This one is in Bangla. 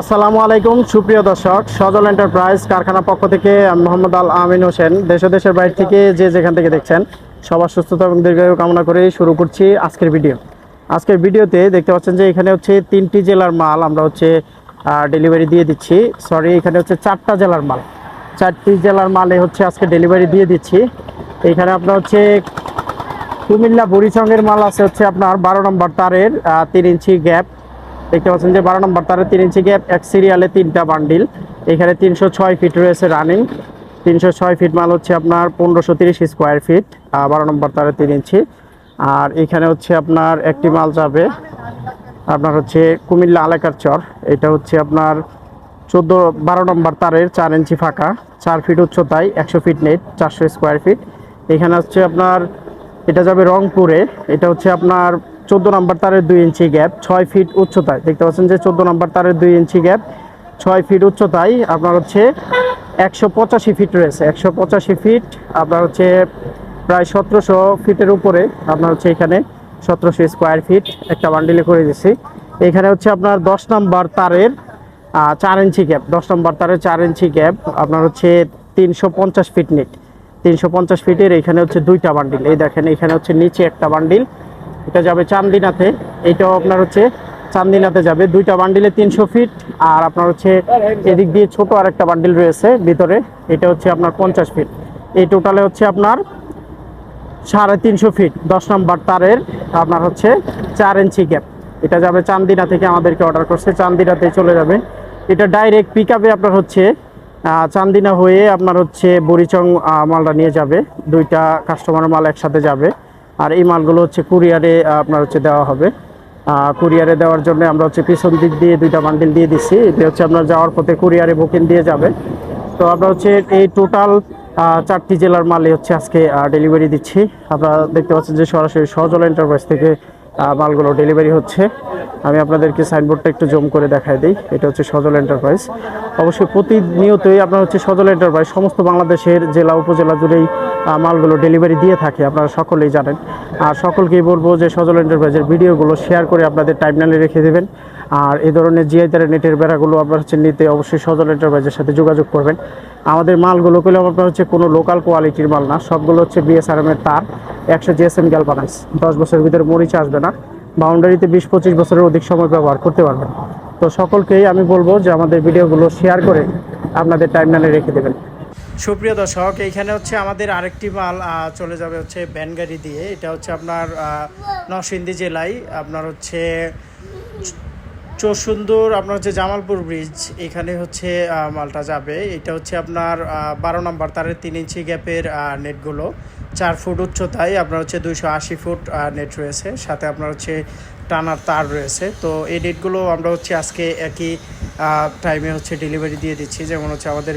আসসালামু আলাইকুম, সুপ্রিয় দর্শক, সজল এন্টারপ্রাইজ কারখানা পক্ষ থেকে আমি মোহাম্মদ আল আমিন হোসেন। দেশ দেশের বাইরে থেকে যে যেখান থেকে দেখছেন, সবার সুস্থতা এবং দীর্ঘায়ু কামনা করে শুরু করছি আজকের ভিডিও। আজকের ভিডিওতে দেখতে পাচ্ছেন যে এখানে হচ্ছে তিনটি জেলার মাল আমরা হচ্ছে ডেলিভারি দিয়ে দিচ্ছি। সরি এখানে হচ্ছে চারটা জেলার মাল। চারটি জেলার মালে হচ্ছে আজকে ডেলিভারি দিয়ে দিচ্ছি। এখানে আপনার হচ্ছে কুমিল্লা বরিচঙ্গের মাল আছে হচ্ছে আপনার বারো নম্বর তারের তিন ইঞ্চি গ্যাপ দেখতে পাচ্ছেন যে বারো নম্বর তারের তিন ইঞ্চি গ্যাপ এক সিরিয়ালে তিনটা বান্ডিল এখানে তিনশো ছয় ফিট রয়েছে রানিং তিনশো ছয় ফিট মাল হচ্ছে আপনার পনেরোশো তিরিশ স্কোয়ার ফিট বারো নম্বর তারের তিন ইঞ্চি। আর এখানে হচ্ছে আপনার একটি মাল যাবে, আপনার হচ্ছে কুমিল্লা আলেকার চর। এটা হচ্ছে আপনার চোদ্দ, বারো নম্বর তারের চার ইঞ্চি ফাঁকা। চার ফিট উচ্চতায়, একশো ফিট নেট চারশো স্কোয়ার ফিট এখানে হচ্ছে আপনার, এটা যাবে রংপুরে। এটা হচ্ছে আপনার চোদ্দ নম্বর তারের দুই ইঞ্চি গ্যাপ, ছয় ফিট উচ্চতায়। দেখতে পাচ্ছেন যে চোদ্দ নম্বর তারের দুই ইঞ্চি গ্যাপ, ছয় ফিট উচ্চতায় আপনার হচ্ছে একশো পঁচাশি ফিট রয়েছে। একশো পঁচাশি ফিট আপনার হচ্ছে প্রায় সতেরোশো ফিটের উপরে আপনার হচ্ছে এখানে সতেরোশো স্কোয়ার ফিট একটা বান্ডিলে করে দিছি এখানে হচ্ছে আপনার দশ নম্বর তারের চার ইঞ্চি গ্যাপ, দশ নম্বর তারের চার ইঞ্চি গ্যাপ আপনার হচ্ছে তিনশো পঞ্চাশ ফিট নিট। তিনশো পঞ্চাশ ফিটের এখানে হচ্ছে দুইটা বান্ডিল। এই দেখেন, এখানে হচ্ছে নিচে একটা বান্ডিল এটা যাবে চান্দিনাতে, এইটাও আপনার হচ্ছে চান্দিনাতে যাবে। দুইটা বান্ডিলে তিনশো ফিট, আর আপনার হচ্ছে এদিক দিয়ে ছোট আর একটা বান্ডিল রয়েছে ভিতরে, এটা হচ্ছে আপনার পঞ্চাশ ফিট। এই টোটালে হচ্ছে আপনার সাড়ে তিনশো ফিট, দশ নম্বর তারের আপনার হচ্ছে চার ইঞ্চি গ্যাপ এটা যাবে চান্দিনা থেকে আমাদেরকে অর্ডার করছে চান্দিনাতে চলে যাবে। এটা ডাইরেক্ট পিক আপে আপনার হচ্ছে চান্দিনা হয়ে আপনার হচ্ছে বরিচং মালটা নিয়ে যাবে। দুইটা কাস্টমার মাল একসাথে যাবে। আর এই মালগুলো হচ্ছে কুরিয়ারে আপনার হচ্ছে দেওয়া হবে। কুরিয়ারে দেওয়ার জন্য আমরা হচ্ছে পিছন দিক দিয়ে দুইটা বান্ডিল দিয়ে দিচ্ছি। এটা হচ্ছে আপনার যাওয়ার পথে কুরিয়ারে বুকিং দিয়ে যাবে। তো আমরা হচ্ছে এই টোটাল চারটি জেলার মালে হচ্ছে আজকে ডেলিভারি দিচ্ছি। আপনারা দেখতে পাচ্ছেন যে সরাসরি সজল এন্টারপ্রাইজ থেকে মালগুলো ডেলিভারি হচ্ছে। আমি আপনাদেরকে সাইনবোর্ডটা একটু জম করে দেখাই দিই। এটা হচ্ছে সজল এন্টারপ্রাইজ। অবশ্যই প্রতিনিয়তই আপনার হচ্ছে সজল এন্টারপ্রাইজ, সমস্ত বাংলাদেশের জেলা, উপজেলা জুড়েই মালগুলো ডেলিভারি দিয়ে থাকে, আপনারা সকলেই জানেন। আর সকলকেই বলব যে সজল এন্টারপ্রাইজের ভিডিওগুলো শেয়ার করে আপনাদের টাইমলাইনে রেখে দেবেন। আর এই ধরনের জিআই তারের নেটের বেড়াগুলো আপনার হচ্ছে নিতে অবশ্যই সজল এন্টারপ্রাইজের সাথে যোগাযোগ করবেন। আমাদের মালগুলো পেলে আপনার হচ্ছে কোনো লোকাল কোয়ালিটির মাল না, সবগুলো হচ্ছে বিএসআরএম এর তার, একশো জিএসএম গ্যালভানাইজ দশ বছরের ভিতরে মরিচ আসবে না, বাউন্ডারিতে বিশ পঁচিশ বছরের অধিক সময় ব্যবহার করতে পারবেন। তো সকলকেই আমি বলব যে আমাদের ভিডিওগুলো শেয়ার করে আপনাদের টাইমলাইনে রেখে দেবেন। সুপ্রিয় দর্শক, এইখানে হচ্ছে আমাদের আরেকটি মাল চলে যাবে হচ্ছে ভ্যান গাড়ি দিয়ে। এটা হচ্ছে আপনার নরসিংদী জেলায় আপনার হচ্ছে চৌসুন্দর আপনার হচ্ছে জামালপুর ব্রিজ এখানে হচ্ছে মালটা যাবে। এটা হচ্ছে আপনার বারো নম্বর তারের তিন ইঞ্চি গ্যাপের নেটগুলো চার ফুট উচ্চতায় আপনার হচ্ছে দুইশো আশি ফুট নেট রয়েছে। সাথে আপনার হচ্ছে টানার তার রয়েছে। তো এই নেটগুলো আমরা হচ্ছে আজকে একই টাইমে হচ্ছে ডেলিভারি দিয়ে দিচ্ছি। যেমন হচ্ছে আমাদের